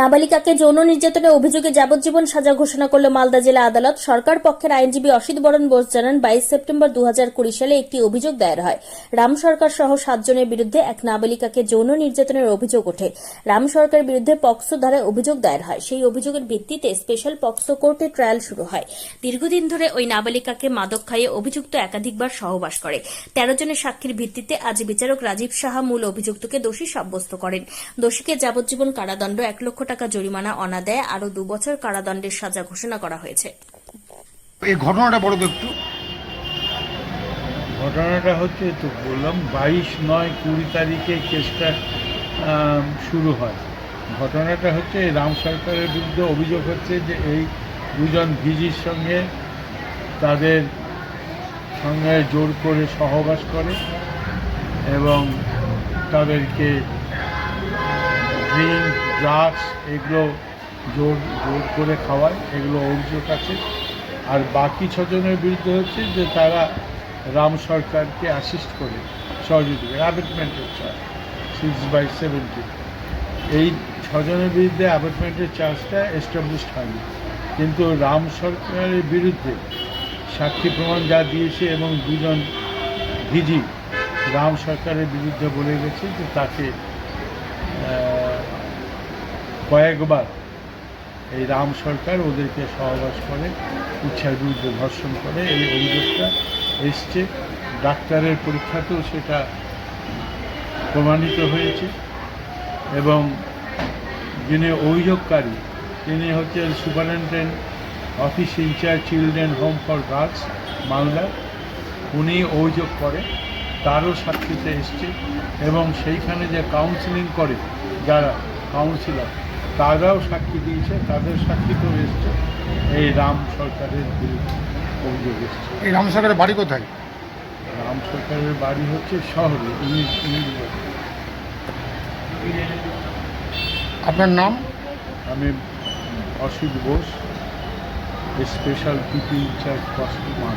নাবালিকাকে যৌন নির্যাতনের অভিযোগে যাবজ্জীবন সাজা ঘোষণা করল মালদা জেলা আদালত। সরকার পক্ষের আইনজীবী অসিত বরণ বোস জানান, বাইশ সেপ্টেম্বর দু সালে একটি অভিযোগ দায়ের হয়। রাম সরকার সহ সাতজনের বিরুদ্ধে এক নাবালিকাকে যৌন নির্যাতনের অভিযোগ ওঠে। রাম সরকারের বিরুদ্ধে পক্সো ধারায় অভিযোগ দায়ের হয়। সেই অভিযোগের ভিত্তিতে স্পেশাল পক্সো কোর্টে ট্রায়াল শুরু হয়। দীর্ঘদিন ধরে ওই নাবালিকাকে মাদক খাইয়ে অভিযুক্ত একাধিকবার সহবাস করে। তেরো জনের সাক্ষীর ভিত্তিতে আজ বিচারক রাজীব সাহা মূল অভিযুক্তকে দোষী সাব্যস্ত করেন। দোষীকে যাবজ্জীবন কারাদণ্ড এক লক্ষ টাকা জরিমানা অনাদায়ে আরও দু বছর কারাদণ্ডের সাজা ঘোষণা করা হয়েছে। এই ঘটনাটা বড় একটু। ঘটনাটা হচ্ছে তো বললাম বাইশ নয় কুড়ি তারিখে কেসটা শুরু হয়। ঘটনাটা হচ্ছে রাম সরকারের বিরুদ্ধে অভিযোগ হচ্ছে যে এই দুজন ভিজির সঙ্গে তাদের সঙ্গে জোর করে সহবাস করে এবং তাদেরকে ড্রিঙ্ক ড্রাগস এগুলো জোর জোর করে খাওয়ায়, এগুলো অভিযোগ আছে। আর বাকি ছজনের বিরুদ্ধে হচ্ছে যে তারা রাম সরকারকে অ্যাসিস্ট করে সহযোগিতা অ্যাবেটমেন্টের চার্জ সিক্স বাই সেভেন্টি এই ছজনের বিরুদ্ধে অ্যাবেটমেন্টের চার্জটা এস্টাবলিশড হয়নি। কিন্তু রাম সরকারের বিরুদ্ধে সাক্ষী প্রমাণ যা দিয়েছে এবং দুজন ভিজি রাম সরকারের বিরুদ্ধে বলে গেছে যে তাকে কয়েকবার এই রাম সরকার ওদেরকে সহবাস করে, ইচ্ছার বিরুদ্ধে ধর্ষণ করে, এই অভিযোগটা এসছে। ডাক্তারের পরীক্ষাতেও সেটা প্রমাণিত হয়েছে এবং যিনি অভিযোগকারী, তিনি হচ্ছেন superintendent office incharge children home for girls, Malda. উনি অভিযোগ করে তারও সাক্ষীতে এসছে এবং সেইখানে যে কাউন্সিলিং করে, যারা কাউন্সিলর তারাও সাক্ষী দিয়েছে তাদের সাক্ষীতেও এসছে। এই রাম সরকারের বিরুদ্ধে অভিযোগ এসছে। এই রাম সরকারের বাড়ি কোথায়? রাম সরকারের বাড়ি হচ্ছে শহরে আপনার নাম? আমি Asit Bose special PP incharge customer